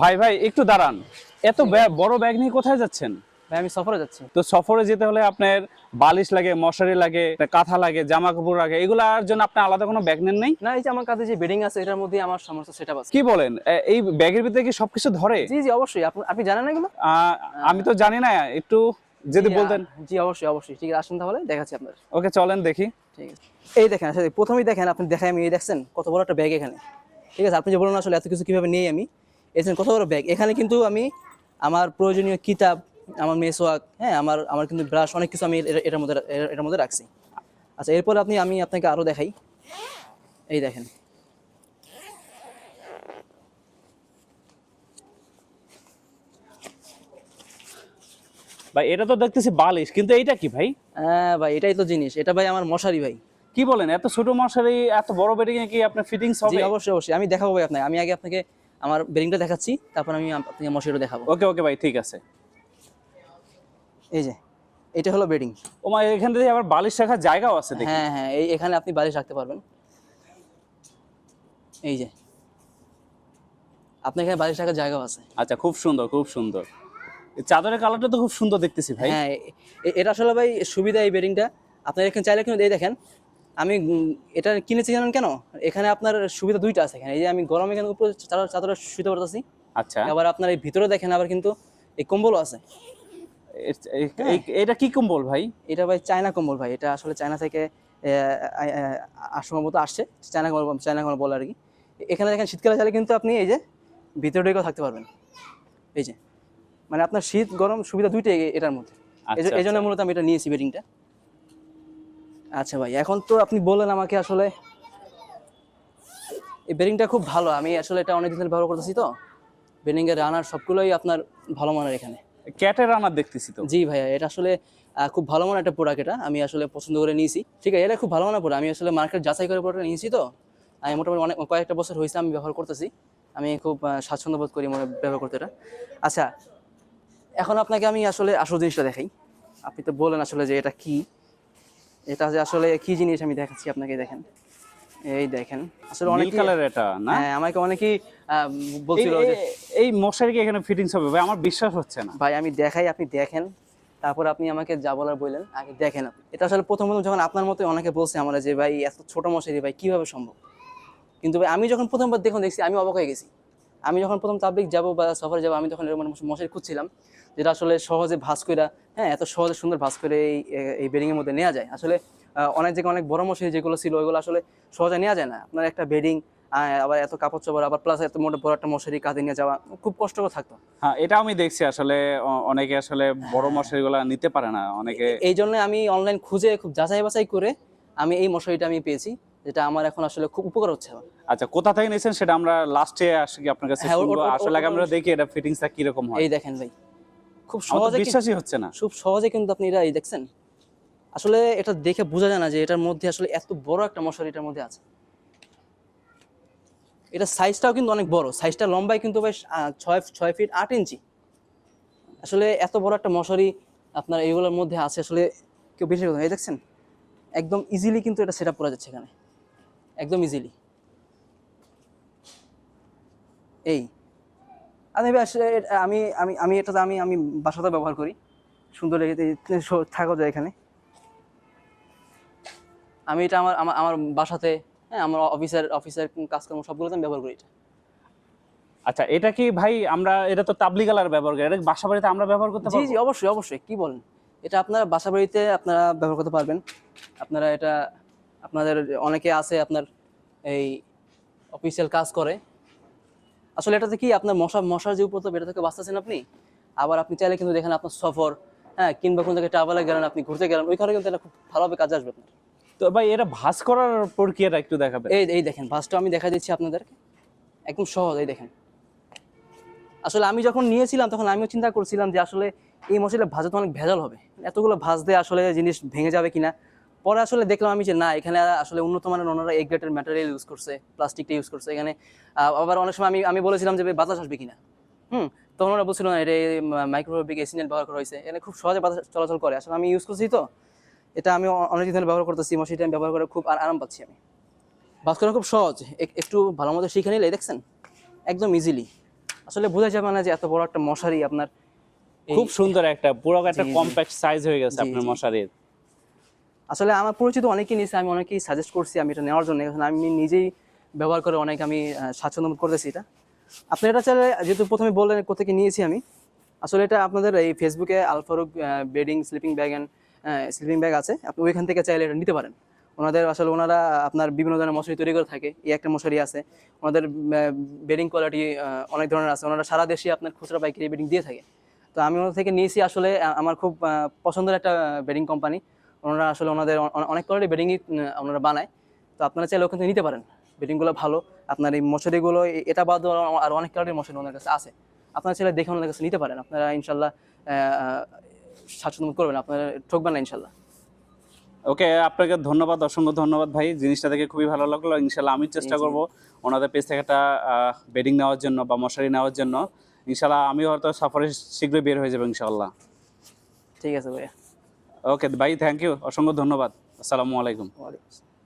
ভাই ভাই একটু দাঁড়ান। এত বড় ব্যাগ নিয়ে কোথায় যাচ্ছেন? ভাই আমি সফরে যাচ্ছি। তো সফরে যেতে হলে আপনার বালিশ লাগে মশারি লাগে কাঁথা লাগে জামা কাপড় লাগে এগুলার জন্য আপনি আলাদা কোনো ব্যাগ নেন নাই? না এই যে আমার কাছে যে বেডিং আছে এটার মধ্যে আমার সমস্ত সেটআপ আছে। কি বলেন? এই ব্যাগের ভিতরে কি সবকিছু ধরে? জি জি অবশ্যই। আপনি আপনি জানেন না এগুলো? আহ, আমি তো জানি না একটু যদি বলতেন। জি অবশ্যই অবশ্যই। ঠিক আছে আসুন তাহলে দেখাচ্ছি আপনার। ওকে চলেন দেখি। ঠিক আছে। এই দেখেন আসলে প্রথমেই দেখেন আপনি দেখাই আমি এই দেখছেন কত বড় একটা ব্যাগ এখানে। ঠিক আছে আপনি যে বলুন আসলে এত কিছু কীভাবে নেই আমি এই কত বড় ব্যাগ এখানে কিন্তু আমি আমার প্রয়োজনীয় কিতাব আমার মেসোয়াক হ্যাঁ আমার আমার কিন্তু ব্রাশ অনেক কিছু আমি এটার মধ্যে এটার মধ্যে রাখছি। আচ্ছা এরপর আপনি আমি আপনাকে আরও দেখাই। এই দেখেন। ভাই এটা তো দেখতেছি বালিশ কিন্তু এইটা কি ভাই? হ্যাঁ ভাই এটাই তো জিনিস এটা ভাই আমার মশারি ভাই। কি বলেন এত ছোট মশারি এত বড় বেডিং কি আপনার ফিটিংস হবে? অবশ্যই অবশ্যই আমি দেখাবো ভাই আপনাকে আমি আগে আপনাকে আমার বেরিংটা দেখাচ্ছি তারপর আমি আপ- আপনাকে মশারিটা দেখাবো। ওকে ওকে ভাই ঠিক আছে। এই যে এটা হলো বেডিং ও মা এখান থেকে আবার বালিশ রাখার জায়গাও আছে দেখি। হ্যাঁ হ্যাঁ এই এখানে আপনি বালিশ রাখতে পারবেন। এই যে আপনার এখানে বালিশ রাখার জায়গাও আছে। আচ্ছা খুব সুন্দর খুব সুন্দর। চাদরের কালারটা তো খুব সুন্দর দেখতেছি ভাই। হ্যাঁ এটা আসলে ভাই সুবিধা এই বেডিংটা আপনার এখানে চাইলে কিন্তু এই দেখেন আমি এটা কিনেছি জানেন কেন? এখানে আপনার সুবিধা দুইটা আছে এখানে। এই যে আমি গরমে এখানে উপরে চাদর শুতে পারতেছি। আচ্ছা। আবার আপনার এই ভিতরে দেখেন আবার কিন্তু এই কম্বলও আছে। এটা কি কম্বল ভাই? এটা ভাই চায়না কম্বল ভাই। এটা আসলে চায়না থেকে সম্ভবত আসছে। চায়না কম্বল চায়না কম্বল বলে আর কি এখানে দেখেন শীতকালে চাইলে কিন্তু আপনি এই যে ভিতরে ঢুকেও থাকতে পারবেন। এই যে মানে আপনার শীত গরম সুবিধা দুইটাই এটার মধ্যে। আচ্ছা, এই জন্য মূলত আমি এটা নিয়েছি বেডিংটা। আচ্ছা ভাই এখন তো আপনি বললেন আমাকে আসলে এই বেডিংটা খুব ভালো। আমি আসলে এটা অনেক দিন ধরে ব্যবহার করতেছি তো। বেডিং এর রানার সবগুলোই আপনার ভালো মানের এখানে। ক্যাটের রানার দেখতেছি তো। জি ভাইয়া এটা আসলে খুব ভালো মানের একটা প্রোডাক্ট এটা। আমি আসলে পছন্দ করে নিয়েছি। ঠিক আছে এটা খুব ভালো মানের প্রোডাক্ট আমি আসলে মার্কেট যাচাই করে প্রোডাক্ট নিয়েছি তো। আমি মোটামুটি অনেক কয়েকটা বছর হয়েছে আমি ব্যবহার করতেছি। আমি খুব স্বাচ্ছন্দ্য বোধ করি মনে ব্যবহার করতে এটা। আচ্ছা এখন আপনাকে আমি আসলে আসল জিনিসটা দেখাই। আপনি তো বলেন আসলে যে এটা কি। এটা যে আসলে কি জিনিস আমি দেখাচ্ছি আপনাকে দেখেন। এই দেখেন আসলে অনেক কালার এটা না? হ্যাঁ আমাকে অনেকেই বলছিল এই- যে এই- এই মশারি কি এখানে ফিটিংস হবে? ভাই আমার বিশ্বাস হচ্ছে না। ভাই আমি দেখাই আপনি দেখেন। তারপর আপনি আমাকে যা বলার বললেন আগে দেখেন আপনি। এটা আসলে প্রথম প্রথম যখন আপনার মতো অনেকে বলছে আমরা যে ভাই এত ছোট মশারি ভাই কীভাবে সম্ভব? কিন্তু ভাই আমি যখন প্রথমবার দেখুন দেখছি আমি অবাক হয়ে গেছি। আমি যখন প্রথম তাবলিক যাব বা সফরে যাব আমি তখন এরকম মশারি খুঁজছিলাম। যেটা আসলে সহজে ভাস করে হ্যাঁ এত সহজে সুন্দর ভাস করে এই এই বেডিং এর মধ্যে নেওয়া যায়। আসলে অনেক জায়গায় অনেক বড় মশারি যেগুলো ছিল ওইগুলো আসলে সহজে নেওয়া যায় না। আপনার একটা বেডিং আবার এত কাপড় চোপড় আবার প্লাস এত মোটা বড় একটা মশারি কাঁধে নিয়ে যাওয়া খুব কষ্টকর থাকতো। হ্যাঁ এটা আমি দেখছি আসলে অনেকে আসলে বড় মশারিগুলো নিতে পারে না অনেকে এই জন্য আমি অনলাইন খুঁজে খুব যাচাই বাছাই করে আমি এই মশারিটা আমি পেয়েছি যেটা আমার এখন আসলে খুব উপকার হচ্ছে আচ্ছা কোথা থেকে নিয়েছেন সেটা আমরা লাস্টে আসি আপনার কাছে হ্যাঁ, আসলে আমরা দেখি এটা ফিটিংসটা কি রকম হয়। এই দেখেন ভাই। খুব সহজে বিশ্বাসই হচ্ছে না। খুব সহজে কিন্তু আপনি এটা এই দেখছেন। আসলে এটা দেখে বোঝা যায় না যে এটার মধ্যে আসলে এত বড় একটা মশারি এটার মধ্যে আছে। এটা সাইজটাও কিন্তু অনেক বড়। সাইজটা লম্বায় কিন্তু আহ, ছয় ছয় ফিট আট ইঞ্চি। আসলে এত বড় একটা মশারি আপনার এইগুলোর মধ্যে আছে আসলে কেউ বেশি কথা এই দেখছেন? একদম ইজিলি কিন্তু এটা সেট আপ করা যাচ্ছে এখানে। একদম ইজিলি এই। আমি আমি আমি আমি এটা আমি আমি বাসাতে ব্যবহার করি। সুন্দর থাকা যায় এখানে। আমি এটা আমার আমার বাসাতে হ্যাঁ আমার অফিসের অফিসের কাজকর্ম সবগুলোতে আমি ব্যবহার করি এটা। আচ্ছা এটা কি ভাই আমরা এটা তো তাবলি কালার ব্যবহার করি এটা বাসা বাড়িতে আমরা ব্যবহার করতে জি জি অবশ্যই অবশ্যই কি বলেন? এটা আপনারা বাসা বাড়িতে আপনারা ব্যবহার করতে পারবেন। আপনারা এটা আপনাদের অনেকে আছে আপনার এই অফিসিয়াল কাজ করে। আসলে এটাতে কি আপনার মশা মশার যে উপদ্রব এটা থেকে বাঁচতেছেন আপনি? আবার আপনি চাইলে কিন্তু দেখেন আপনার সফর হ্যাঁ কিংবা কোন জায়গায় ট্রাভেলে গেলেন আপনি ঘুরতে গেলেন ওইখানে কিন্তু এটা খুব ভালোভাবে কাজে আসবে আপনার। তো ভাই এটা ভাঁজ করার প্রক্রিয়াটা একটু দেখাবে এই এই দেখেন বাসটা আমি দেখা দিচ্ছি আপনাদেরকে। একদম সহজ এই দেখেন। আসলে আমি যখন নিয়েছিলাম তখন আমিও চিন্তা করছিলাম যে আসলে এই মশলা ভাজা তো অনেক ভেজাল হবে। এতগুলো ভাজতে আসলে জিনিস ভেঙে যাবে কিনা? পরে আসলে দেখলাম আমি যে না এখানে আসলে উন্নত মানের ওনারা এক গ্রেটের ম্যাটেরিয়াল ইউজ করছে প্লাস্টিকটা ইউজ করছে। এখানে আবার অনেক সময় আমি আমি বলেছিলাম যে বাতাস আসবে কিনা? হুম তখন ওরা বলছিল না এটা মাইক্রোওয়েভিক এসিনেল ব্যবহার করা হয়েছে। এখানে খুব সহজে বাতাস চলাচল করে। আসলে আমি ইউজ করছি তো এটা আমি অনেক দিন ধরে ব্যবহার করতেছি মশিটা আমি ব্যবহার করে খুব আরাম পাচ্ছি আমি। বাস করা খুব সহজ। এক- একটু ভালো মতো শিখে নিলে দেখছেন? একদম ইজিলি আসলে বোঝা যাবে না যে এত বড় একটা মশারি আপনার খুব সুন্দর একটা পুরো একটা। কম্প্যাক্ট সাইজ হয়ে গেছে আপনার মশারির। আসলে আমার পরিচিত অনেকেই নিয়েছে, আমি অনেকেই সাজেস্ট করছি আমি এটা নেওয়ার জন্য। আমি নিজেই ব্যবহার করে অনেক আমি স্বাচ্ছন্দ্য করতেছি এটা। আপনি এটা চাইলে যেহেতু প্রথমে বললেন কোথেকে নিয়েছি আমি, আসলে এটা আপনাদের এই ফেসবুকে Alfaruk bedding sleeping bag and sleeping bag আছে। আপনি ওইখান থেকে চাইলে এটা নিতে পারেন। ওনাদের আসলে ওনারা আপনার বিভিন্ন ধরনের মশারি তৈরি করে থাকে। এই একটা মশারি আছে। ওনাদের বেডিং কোয়ালিটি অনেক ধরনের আছে। ওনারা সারা দেশে আপনার খুচরা পাইকারি বেডিং দিয়ে থাকে। তো আমি ওনাদের থেকে নিয়েছি আসলে আমার খুব পছন্দের একটা বেডিং কোম্পানি ওনারা আসলে ওনাদের অনেক কোয়ালিটি বেডিংই ওনারা বানায়। তো আপনারা চাইলে ওখান থেকে নিতে পারেন। বেডিংগুলো ভালো। আপনার এই মশারিগুলো এটা বাদ আর অনেক কোয়ালিটির মশারি ওনার কাছে আছে। আপনারা চাইলে দেখে ওনাদের কাছে নিতে পারেন। আপনারা ইনশাল্লাহ স্বাচ্ছন্দ্য করবেন। আপনারা ঠকবেন না ইনশাল্লাহ। ওকে আপনাকে ধন্যবাদ অসংখ্য ধন্যবাদ ভাই। জিনিসটা দেখে খুবই ভালো লাগল। ইনশাল্লাহ আমি চেষ্টা। করব ওনাদের পেজ থেকে একটা বেডিং নেওয়ার জন্য বা মশারি নেওয়ার জন্য। ইনশাল্লাহ আমি হয়তো সফরে শীঘ্রই বের হয়ে যাব ইনশাল্লাহ। ঠিক আছে ভাইয়া। ওকে ভাই থ্যাংক ইউ অসংখ্য ধন্যবাদ। আসসালামু আলাইকুম।